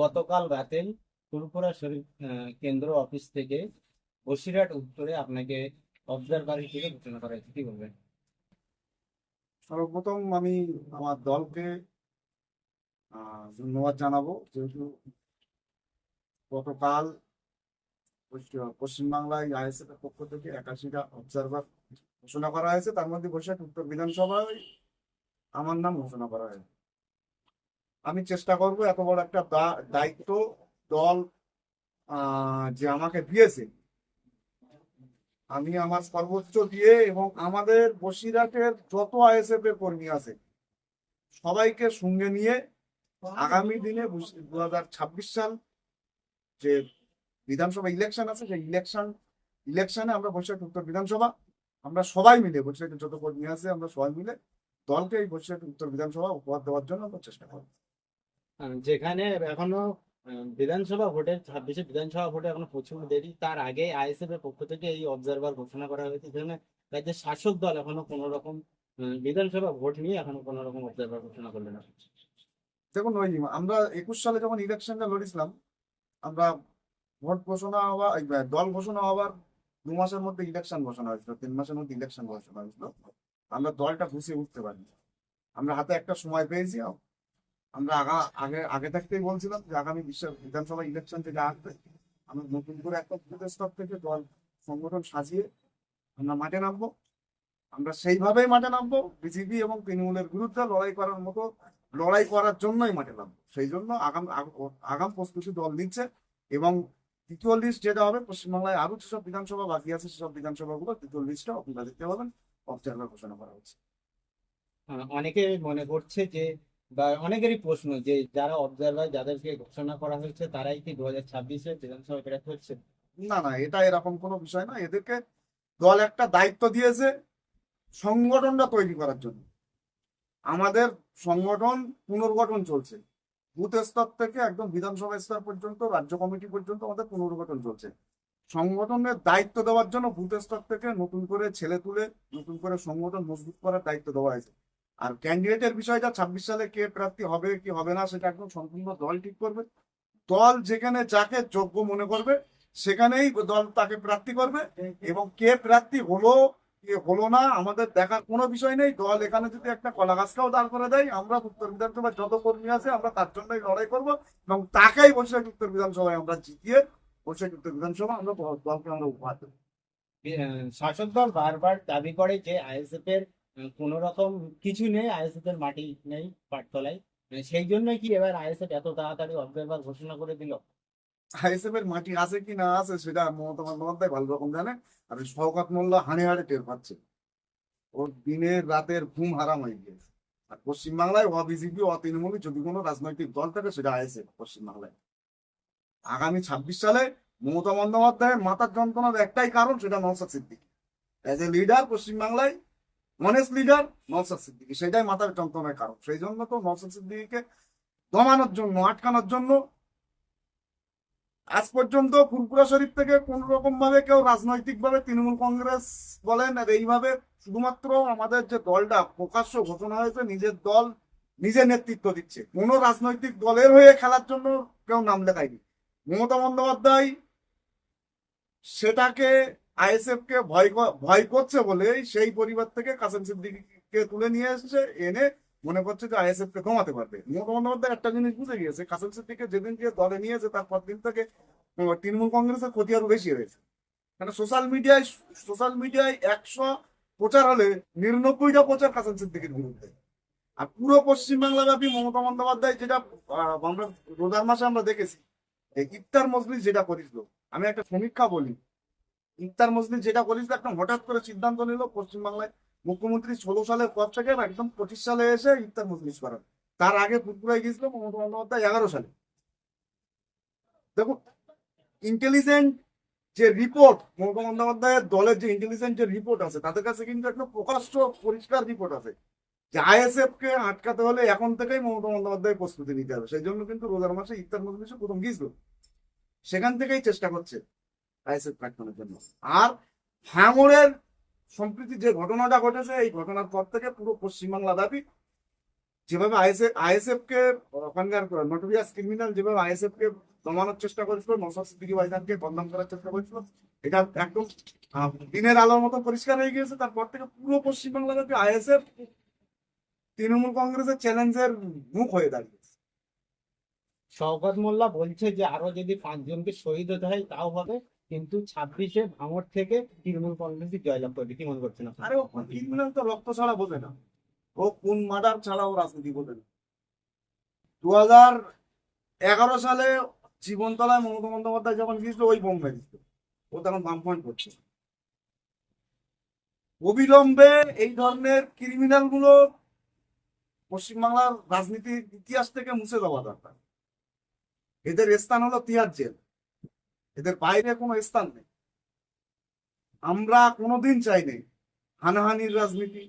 গতকাল রাতে ফুরফুরা শরীফ কেন্দ্র অফিস থেকে বসিরহাট উত্তরে আপনাকে অবজারভার হিসেবে ঘোষণা করা হয়েছে। কি বলবেন? সর্বপ্রথম আমি আমার দলকে ধন্যবাদ জানাব যেহেতু গতকাল পশ্চিমবাংলায় আইএসএফ এর পক্ষ থেকে একাশিটা অবজারভার ঘোষণা করা হয়েছে। তার মধ্যে বসিরহাট উত্তর বিধানসভায় আমার নাম ঘোষণা করা হয়েছে। আমি চেষ্টা করব এত বড় একটা দায়িত্ব, দল যে আমাকে দিয়েছে। আমি আমার সর্বোচ্চ দিয়ে এবং আমাদের বসিরহাটের যত আইএসএফ এর কর্মী আছে, সবাইকে সঙ্গে নিয়ে আগামী দিনে দু হাজার ছাব্বিশ সাল যে বিধানসভা ইলেকশন আছে, সেই ইলেকশন ইলেকশনে আমরা বসিরহাট উত্তর বিধানসভা, আমরা সবাই মিলে, বসিরহাটের যত কর্মী আছে, আমরা সবাই মিলে দলকে এই বসিরহাট উত্তর বিধানসভা উপহার দেওয়ার জন্য আমরা চেষ্টা করব। যেখানে এখনও বিধানসভা ভোটের ছাব্বিশে বিধানসভা ভোটে এখনও প্রচুর দেরি। তার আগে আইএসএফ এর পক্ষ থেকে এই অবজারভার ঘোষণা করা হয়েছে, যেখানে রাজ্যের শাসক দল এখনও কোনো রকম বিধানসভা ভোট নিয়ে এখনও কোনো রকম অবজারভার ঘোষণা করলে না। দেখুন ওই আমরা একুশ সালে যখন ইলেকশনটা লড়েছিলাম, আমরা ভোট ঘোষণা হওয়া দল ঘোষণা হওয়ার দু মাসের মধ্যে ইলেকশন ঘোষণা হয়েছিল, তিন মাসের মধ্যে ইলেকশন ঘোষণা হয়েছিল। আমরা দলটা গুছিয়ে উঠতে পারিনি। আমরা হাতে একটা সময় পেয়েছি আমরা আগা, আগে আগে থাকতেই বলছিলাম যে আগামী বিশ্ব বিধানসভা ইলেকশন থেকে আসবে। আমরা নতুন করে একটা স্তর থেকে দল সংগঠন সাজিয়ে আমরা মাঠে নামবো। আমরা সেইভাবেই মাঠে নামবো। বিজেপি এবং তৃণমূলের বিরুদ্ধে লড়াই করার মতো, লড়াই করার জন্যই মাঠে নামবো। সেই জন্য আগাম, আগ- আগাম প্রস্তুতি দল নিচ্ছে এবং দ্বিতীয় লিস্ট যেটা হবে, পশ্চিমবাংলায় আরও যেসব বিধানসভা বাকি আছে, সেসব বিধানসভাগুলো দ্বিতীয় লিস্টটা আপনারা দেখতে পাবেন অবজারভার ঘোষণা করা হচ্ছে। অনেকে মনে করছে যে বা অনেকেরই প্রশ্ন যে যারা অবজারভার যাদেরকে ঘোষণা করা হয়েছে, তারাই কি দু হাজার ছাব্বিশে বিধানসভা প্রার্থী হচ্ছে? না না, এটা এরকম কোনো বিষয় না। এদেরকে দল একটা দায়িত্ব দিয়েছে সংগঠনটা তৈরি করার জন্য। আমাদের সংগঠন পুনর্গঠন চলছে। বুথ স্তর থেকে একদম বিধানসভা স্তর পর্যন্ত, রাজ্য কমিটি পর্যন্ত আমাদের পুনর্গঠন চলছে। সংগঠনের দায়িত্ব দেওয়ার জন্য বুথ স্তর থেকে নতুন করে ছেলে তুলে, নতুন করে সংগঠন মজবুত করার দায়িত্ব দেওয়া হয়েছে। আর ক্যান্ডিডেটের বিষয়টা ছাব্বিশ সালে কে প্রার্থী হবে, কি হবে না, সেটা একদম সম্পূর্ণ দল ঠিক করবে। দল যেখানে যাকে যোগ্য মনে করবে, সেখানেই দল তাকে প্রার্থী করবে এবং কে প্রার্থী হলো, কে হলো না, আমাদের দেখার কোনো বিষয় নেই। দল এখানে যদি একটা কলা গাছটাও দাঁড় করে দেয়, আমরা উত্তর বিধানসভার যত কর্মী আছে, আমরা তার জন্যই লড়াই করব এবং তাকেই বৈশাখ উত্তর বিধানসভায় আমরা জিতিয়ে বৈশাখ উত্তর বিধানসভা আমরা দলকে আমরা উপহার দেবো। শাসক দল বারবার দাবি করে যে আইএসএফ এর কোনো রকম কিছু নেই আইএসএফ এর মাটি নেই পাটতলায় সেই জন্যই কি এবার আইএসএফ এত তাড়াতাড়ি অবজারভার ঘোষণা করে দিল? আইএসএফ এর মাটি আছে কি না আছে সেটা মমতা বন্দ্যোপাধ্যায় ভালো রকম জানে। আর শওকত মোল্লা হাড়ে হাড়ে টের পাচ্ছে। ওর দিনের রাতের ঘুম হারাম হয়ে গিয়েছে। আর পশ্চিমবাংলায় অ বিজেপি অ তৃণমূলী যদি কোনো রাজনৈতিক দল থাকে সেটা আইএসএফ পশ্চিমবাংলায়। আগামী ছাব্বিশ সালে মমতা বন্দ্যোপাধ্যায়ের মাথার যন্ত্রণার একটাই কারণ সেটা Naushad Siddique. As a leader পশ্চিমবাংলায় অনেস্ট লিডার নওসাদ সিদ্দিকি সেটাই মাথার যন্ত্রণার কারণ। সেই জন্য তো নওসাদ সিদ্দিকিকে দমানোর জন্য, আটকানোর জন্য আজ পর্যন্ত ফুরপুরা শরীফ থেকে কোন রকম ভাবে কেউ রাজনৈতিক ভাবে তৃণমূল কংগ্রেস বলেন, আর এইভাবে শুধুমাত্র আমাদের যে দলটা প্রকাশ্য ঘোষণা হয়েছে, নিজের দল নিজে নেতৃত্ব দিচ্ছে। কোন রাজনৈতিক দলের হয়ে খেলার জন্য কেউ নাম লেখায়নি। মমতা বন্দ্যোপাধ্যায় সেটাকে আইএসএফ কে ভয় ভয় করছে বলে সেই পরিবার থেকে কাসেম সিদ্দিকীকে তুলে নিয়ে এসেছে, এনে মনে করছে যে আইএসএফ কে কমাতে পারবে। মমতা একটা জিনিস বুঝে গিয়েছে, কাসেম সিদ্দিককে যেদিন যে দলে নিয়েছে তারপর দিন থেকে তৃণমূল কংগ্রেসের ক্ষতি আরও বেশি হয়েছে। সোশ্যাল মিডিয়ায় সোশ্যাল মিডিয়ায় একশো প্রচার হলে নিরানব্বইটা প্রচার কাসেম সিদ্দিকের বিরুদ্ধে। আর পুরো পশ্চিমবাংলা ব্যাপী মমতা বন্দ্যোপাধ্যায় যেটা আমরা রোজার মাসে আমরা দেখেছি ইফতার মজলিস যেটা করেছিল আমি একটা সমীক্ষা বলি ইফতার মজলিস যেটা করেছিল একদম হঠাৎ করে সিদ্ধান্ত নিল, পশ্চিমবাংলায় মুখ্যমন্ত্রী ষোলো সালের পর থেকে একদম পঁচিশ সালে এসে ইফতার মজলিস করার তার আগে ফুটপুরায় গিয়েছিল মমতা বন্দ্যোপাধ্যায় এগারো সালে। দেখুন ইন্টেলিজেন্ট যে রিপোর্ট মমতা বন্দ্যোপাধ্যায়ের দলের যে ইন্টেলিজেন্ট যে রিপোর্ট আছে, তাদের কাছে কিন্তু একটা প্রকাশ্য পরিষ্কার রিপোর্ট আছে যে আইএসএফ কে আটকাতে হলে এখন থেকেই মমতা বন্দ্যোপাধ্যায় প্রস্তুতি নিতে হবে। সেই জন্য কিন্তু রোজার মাসে ইফতার মজলিসে প্রথম গিয়েছিল। সেখান থেকেই চেষ্টা করছে। আর সম্প্রীতি যে ঘটনাটা ঘটেছে, এই ঘটনার পর থেকে পুরো পশ্চিমবাংলা যেভাবে আইএসএফ কে ওখানকার ক্রিমিনাল যেভাবে আইএসএফ কে দমানোর চেষ্টা করেছিল ভাইজানকে করার চেষ্টা করেছিল, এটা একদম দিনের আলোর মতো পরিষ্কার হয়ে গিয়েছে। তারপর থেকে পুরো পশ্চিমবাংলা ব্যাপী আইএসএফ তৃণমূল কংগ্রেসের চ্যালেঞ্জের মুখ হয়ে দাঁড়িয়েছে। শওকত মোল্লা বলছে যে, আরও যদি পাঁচজনকে শহীদ হতে হয়, তাও হবে। কিন্তু ছাব্বিশে ভাঙড় থেকে তৃণমূল কংগ্রেসই জয়লাভ করবে। কি মনে করছেন আরে ক্রিমিনাল তো রক্ত ছাড়া বোঝে না। ও কোন মার্ডার ছাড়া ও রাজনীতি বোঝে না। দু হাজার এগারো সালে জীবনতলায় মমতা বন্দ্যোপাধ্যায় যখন গিয়েছিল, ওই বোম্বে মেরেছিল ও তখন বামফ্রন্ট করছে। অবিলম্বে এই ধরনের ক্রিমিনালগুলো পশ্চিমবাংলার রাজনীতির ইতিহাস থেকে মুছে দেওয়া দরকার। এদের স্থান হলো তিহার জেল। এদের বাইরে কোনো স্থান নেই। আমরা কোনোদিন চাইনি হানাহানির রাজনীতি,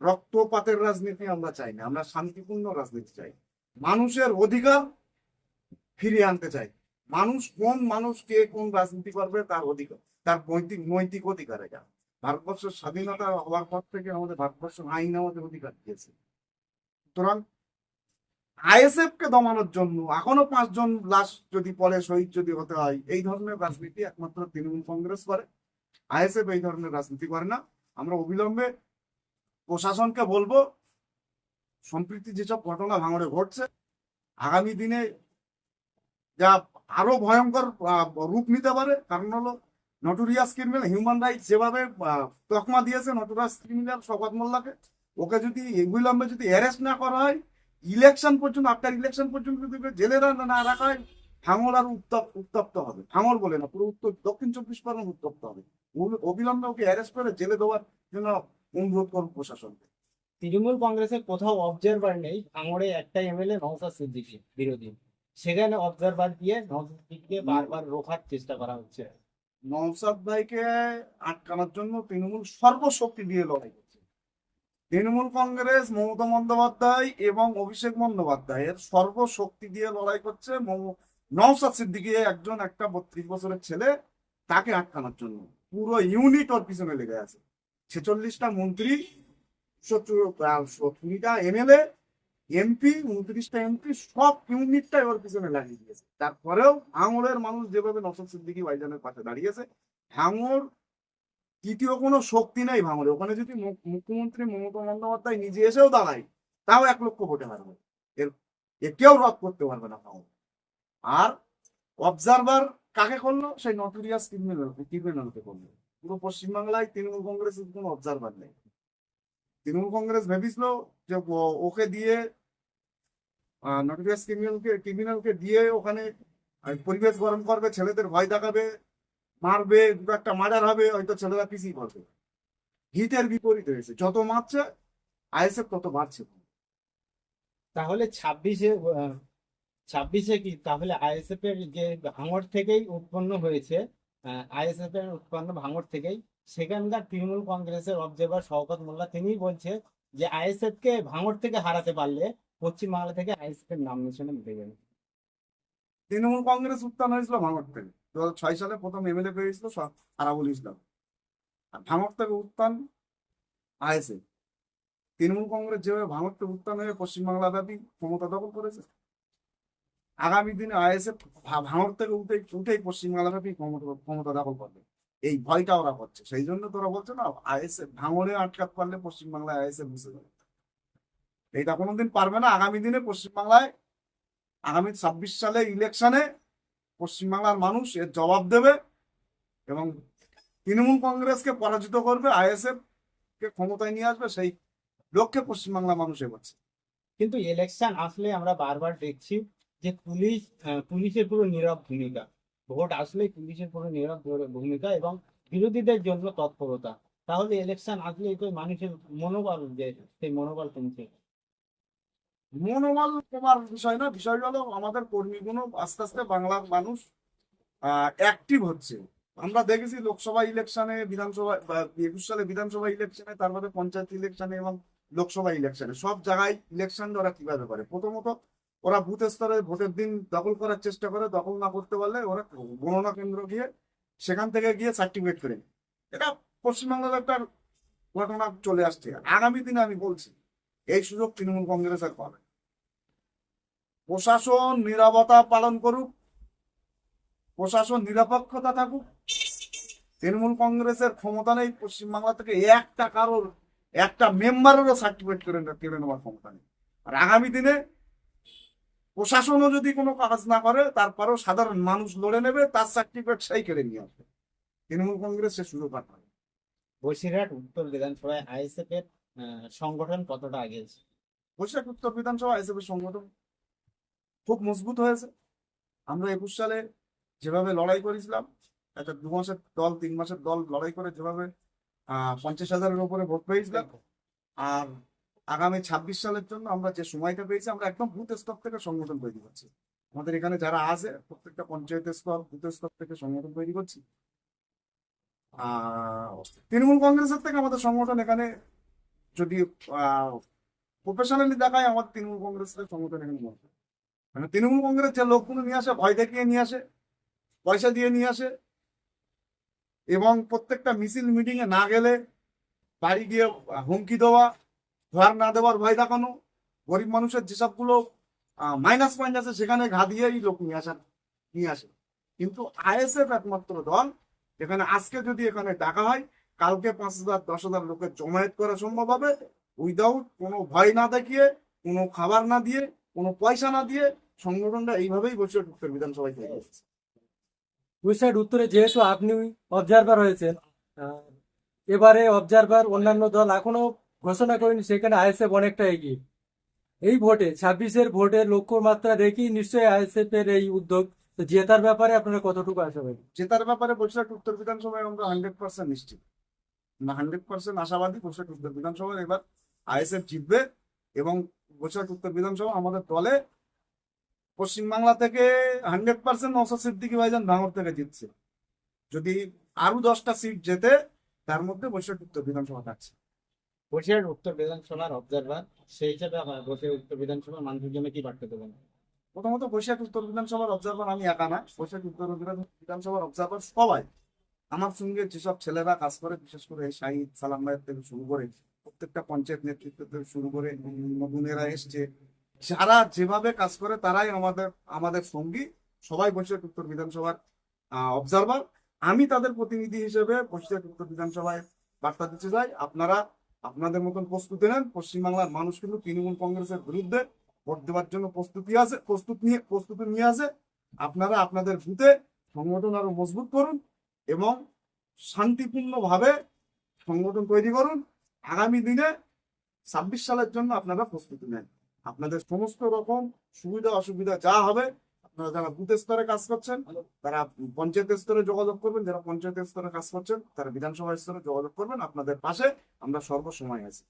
রক্তপাতের রাজনীতি আমরা চাই না। আমরা শান্তিপূর্ণ রাজনীতি চাই। মানুষের অধিকার ফিরিয়ে আনতে চাই। মানুষ কোন মানুষ কে কোন রাজনীতি করবে তার অধিকার, তার নৈতিক নৈতিক অধিকার এটা। ভারতবর্ষের স্বাধীনতা হওয়ার পর থেকে আমাদের ভারতবর্ষের আইন আমাদের অধিকার দিয়েছে। সুতরাং আইএসএফ কে দমানোর জন্য, এখনও পাঁচজন লাশ যদি পরে শহীদ যদি হতে হয়, এই ধরনের রাজনীতি একমাত্র তৃণমূল কংগ্রেস করে। আইএসএফ এই ধরনের রাজনীতি করে না। আমরা অবিলম্বে প্রশাসনকে বলব, সম্প্রীতি যেসব ঘটনা ভাঙড়ে ঘটছে, আগামী দিনে যা আরও ভয়ঙ্কর রূপ নিতে পারে, কারণ হলো নটোরিয়াস ক্রিমিনাল হিউম্যান রাইটস যেভাবে তকমা দিয়েছে নটোরিয়াস ক্রিমিনাল শওকত মোল্লাকে, ওকে যদি অবিলম্বে যদি অ্যারেস্ট না করা হয় ইলেকশন পর্যন্ত আফটার ইলেকশন পর্যন্ত যদি ওকে জেলে না না রাখা হয় আর উত্তপ্ত উত্তপ্ত হবে। ভাঙড় বলে না পুরো উত্তর দক্ষিণ চব্বিশ পরগনা উত্তপ্ত হবে। অবি- অবিলম্বে ওকে অ্যারেস্ট করে জেলে দেওয়ার জন্য অনুরোধ করুন প্রশাসনকে। তৃণমূল কংগ্রেসের কোথাও অবজারভার নেই ভাঙড়ে একটা এমএলএ নওসাদ সিদ্দিকী বিরোধী। সেখানে অবজারভার দিয়ে নওসাদ সিদ্দিকীকে বারবার রোখার চেষ্টা করা হচ্ছে। নওসাদ ভাইকে আটকানোর জন্য তৃণমূল সর্বশক্তি দিয়ে লড়াই তৃণমূল কংগ্রেস, মমতা বন্দ্যোপাধ্যায় এবং অভিষেক বন্দ্যোপাধ্যায়ের সর্বশক্তি দিয়ে লড়াই করছে নওসাদ সিদ্দিকি একজন একটা বত্রিশ বছরের ছেলে, তাকে আটকানোর জন্য। পুরো ইউনিট ওর পিছনে লেগে আছে। ছেচল্লিশটা মন্ত্রী কুড়িটা এমএলএ এমপি উনত্রিশটা এমপি সব ইউনিটটাই ওর পিছনে লাগিয়ে দিয়েছে। তারপরেও ভাঙড়ের মানুষ যেভাবে নসর সিদ্দিকী ভাইজানের পাশে দাঁড়িয়েছে ভাঙড় তৃতীয় কোনো শক্তি নাই ভাঙড়ে ওখানে যদি মুখ্যমন্ত্রী মমতা বন্দ্যোপাধ্যায় নিজে এসেও দাঁড়ায়, তাও এক লক্ষ ভোটে হারবে। এর এ কেউ রদ করতে পারবে না ভাঙড় আর অবজারভার কাকে করল? সেই নটোরিয়াস ক্রিমিনাল ক্রিমিনালকে করল। পুরো পশ্চিমবাংলায় তৃণমূল কংগ্রেসের কোনো অবজারভার নেই। তৃণমূল কংগ্রেস ভেবেছিল যে ওকে দিয়ে নটোরিয়াস ক্রিমিনালকে ক্রিমিনালকে দিয়ে ওখানে পরিবেশ গরম করবে, ছেলেদের ভয় দেখাবে মারবে দুটো একটা মার্ডার হবে হয়তো ছেলেরা পিছিয়ে পড়বে। হিতের বিপরীত হয়েছে। যত মারছে আইএসএফ তত বাড়ছে। তাহলে ছাব্বিশে ছাব্বিশে কি? তাহলে আইএসএফ এর যে ভাঙর থেকেই উৎপন্ন হয়েছে আইএসএফ এর উৎপন্ন ভাঙর থেকেই সেখানকার তৃণমূল কংগ্রেসের অবজারভার শওকত মোল্লা তিনি বলছে যে আইএসএফ কে ভাঙড় থেকে হারাতে পারলে পশ্চিমবাংলা থেকে আইএসএফ এর নাম নিশানে মিটে যাবে। তৃণমূল কংগ্রেস উত্থান হয়েছিল ভাঙর থেকে। দু সালে প্রথম এমএলএ পেয়েছিল আরাবুল ইসলাম। আর ভাঙড় থেকে উত্থান আইএসএফ তৃণমূল কংগ্রেস যেভাবে ভাঙড় থেকে উত্থান হয়ে পশ্চিমবাংলা ব্যাপী ক্ষমতা দখল করেছে, আগামী দিনে ভাঙড় থেকে উঠে, উঠেই পশ্চিমবাংলা ব্যাপী ক্ষমতা দখল করবে। এই ভয়টা ওরা করছে। সেই জন্য তোরা বলছে না আইএসএফ ভাঙরে আটকাতে পারলে পশ্চিমবাংলায় আইএসএফ বুঝে যাবে এইটা কোনোদিন পারবে না। আগামী দিনে পশ্চিমবাংলায় আগামী ছাব্বিশ সালে ইলেকশনে পশ্চিমবাংলার মানুষ এর জবাব দেবে এবং তৃণমূল কংগ্রেসকে পরাজিত করবে, আইএসএফ কে ক্ষমতায় নিয়ে আসবে, সেই লক্ষ্যে পশ্চিমবাংলার মানুষ এগোচ্ছে। কিন্তু ইলেকশন আসলে আমরা বারবার দেখছি যে পুলিশ পুলিশের পুরো নীরব ভূমিকা। ভোট আসলে পুলিশের পুরো নীরব ভূমিকা এবং বিরোধীদের জন্য তৎপরতা। তাহলে ইলেকশন আসলে মানুষের মনোবল যে, সেই মনোবল কমছে। মনোবল কমার বিষয় না, বিষয় হলো আমাদের কর্মীগুলো আস্তে আস্তে বাংলার মানুষ অ্যাক্টিভ হচ্ছে। আমরা দেখেছি লোকসভা ইলেকশনে বিধানসভা একুশ সালে বিধানসভা ইলেকশনে তারপরে পঞ্চায়েত ইলেকশনে এবং লোকসভা ইলেকশনে সব জায়গায় ইলেকশন ওরা কীভাবে করে? প্রথমত, ওরা বুথ স্তরে ভোটের দিন দখল করার চেষ্টা করে, দখল না করতে পারলে ওরা গণনা কেন্দ্র গিয়ে সেখান থেকে গিয়ে সার্টিফিকেট করে। এটা পশ্চিমবাংলার একটা ঘটনা চলে আসছে। আগামী দিনে আমি বলছি এই সুযোগ তৃণমূল কংগ্রেসের পাবে। প্রশাসন নিরাপত্তা পালন করুক, প্রশাসন নিরপেক্ষতা থাকুক, তৃণমূল কংগ্রেসের ক্ষমতা নেই, পশ্চিমবাংলা থেকে একটা কারোর, একটা মেম্বারেরও সার্টিফিকেট নে- কেড়ে নেওয়ার ক্ষমতা নেই। আর আগামী দিনে প্রশাসনও যদি কোনো কাজ না করে, তারপরেও সাধারণ মানুষ লড়ে নেবে, তার সার্টিফিকেট সেই কেড়ে নিয়ে আসবে। তৃণমূল কংগ্রেস সে সুযোগ আর না। বসিরহাট, উত্তর বিধানসভায় আইএসএফ এর সংগঠন কতটা আগিয়েছে বৈশাখ উত্তর বিধানসভা হিসেবে সংগঠন খুব মজবুত হয়েছে। আমরা একুশ সালে যেভাবে লড়াই করেছিলাম, একটা দু মাসের দল, তিন মাসের দল লড়াই করে যেভাবে পঞ্চাশ হাজারের উপরে ভোট পেয়েছিলাম। আর আগামী ছাব্বিশ সালের জন্য আমরা যে সময়টা পেয়েছি, আমরা একদম বুথ স্তর থেকে সংগঠন তৈরি করছি। আমাদের এখানে যারা আছে, প্রত্যেকটা পঞ্চায়েত স্তর, বুথ স্তর থেকে সংগঠন তৈরি করছি। তৃণমূল কংগ্রেসের থেকে আমাদের সংগঠন এখানে যদি প্রফেশনালি দেখায় আমার তৃণমূল কংগ্রেসের সংগঠন এখানে মনে মানে তৃণমূল কংগ্রেস যে লোকগুলো নিয়ে আসে, ভয় দেখিয়ে নিয়ে আসে, পয়সা দিয়ে নিয়ে আসে, এবং প্রত্যেকটা মিছিল মিটিং এ না গেলে বাড়ি গিয়ে হুমকি দেওয়া, ঘর না দেওয়ার ভয় দেখানো, গরিব মানুষের যেসবগুলো মাইনাস পয়েন্ট আছে সেখানে ঘা দিয়েই লোক নিয়ে আসা, নিয়ে আসে। কিন্তু আইএসএফ একমাত্র দল এখানে আজকে যদি এখানে ডাকা হয় কালকে পাঁচ হাজার দশ হাজার লোকের জমায়েত করা সম্ভব হবে। উইদাউট কোনো ভয় না দেখিয়ে কোনো খাবার না দিয়ে কোনো পয়সা না দিয়ে সংগঠনটা এইভাবেই বসে উত্তর বিধানসভায় হয়েছে গুজরাট উত্তরে যেহেতু আপনি অবজারভার হয়েছেন এবারে অবজারভার অন্যান্য দল এখনও ঘোষণা করেনি সেখানে আইএসএফ অনেকটা এগিয়ে। এই ভোটে ছাব্বিশের ভোটের লক্ষ্যমাত্রা দেখেই নিশ্চয়ই আইএসএফ এর এই উদ্যোগ। জেতার ব্যাপারে আপনারা কতটুকু আশাবাদী? জেতার ব্যাপারে বসিরহাট উত্তর বিধানসভায় আমরা হান্ড্রেড পার্সেন্ট নিশ্চিত। হান্ড্রেড পার্সেন্ট আশাবাদী বসিরহাট উত্তর বিধানসভায় এবার আইএসএফ জিতবে এবং বসিরহাট উত্তর বিধানসভা আমাদের দলে পশ্চিমবাংলা থেকে হান্ড্রেড পার্সেন্ট নসর সিদ্দিকি ভাইজান ভাঙর থেকে জিতছে। যদি আরও দশটা সিট জেতে তার মধ্যে বসিরহাট উত্তর বিধানসভা থাকছে। বসিরহাট উত্তর বিধানসভার অবজারভার সেই হিসাবে বসিরহাট উত্তর বিধানসভার মানুষের জন্য কি বার্তা দেবেন প্রথমত বৈশাখ উত্তর বিধানসভার অবজারভার আমি একা না। বৈশাখ উত্তর বিধান- বিধানসভার অবজারভার সবাই। আমার সঙ্গে যেসব ছেলেরা কাজ করে, বিশেষ করে শাহিদ সালাম ভাইয়ের থেকে শুরু করে, প্রত্যেকটা পঞ্চায়েত নেতৃত্ব থেকে শুরু করে নতুনেরা এসছে, যারা যেভাবে কাজ করে তারাই আমাদের আমাদের সঙ্গী। সবাই বৈশাখ উত্তর বিধানসভার অবজারভার আমি তাদের প্রতিনিধি হিসেবে বৈশাখ উত্তর বিধানসভায় বার্তা দিতে চাই। আপনারা আপনাদের মতন প্রস্তুতি নেন। পশ্চিমবাংলার মানুষ কিন্তু তৃণমূল কংগ্রেসের বিরুদ্ধে ভোট দেওয়ার জন্য প্রস্তুতি আছে, প্রস্তুত নিয়ে, প্রস্তুতি নিয়ে আছে আপনারা আপনাদের বুথে সংগঠন আরও মজবুত করুন। এবং শান্তিপূর্ণভাবে সংগঠন তৈরি করুন। আগামী দিনে ছাব্বিশ সালের জন্য আপনারা প্রস্তুতি নেন। আপনাদের সমস্ত রকম সুবিধা অসুবিধা যা হবে, আপনারা যারা বুথ স্তরে কাজ করছেন, তারা পঞ্চায়েত স্তরে যোগাযোগ করবেন, যারা পঞ্চায়েত স্তরে কাজ করছেন, তারা বিধানসভা স্তরে যোগাযোগ করবেন। আপনাদের পাশে আমরা সর্বসময় আছি।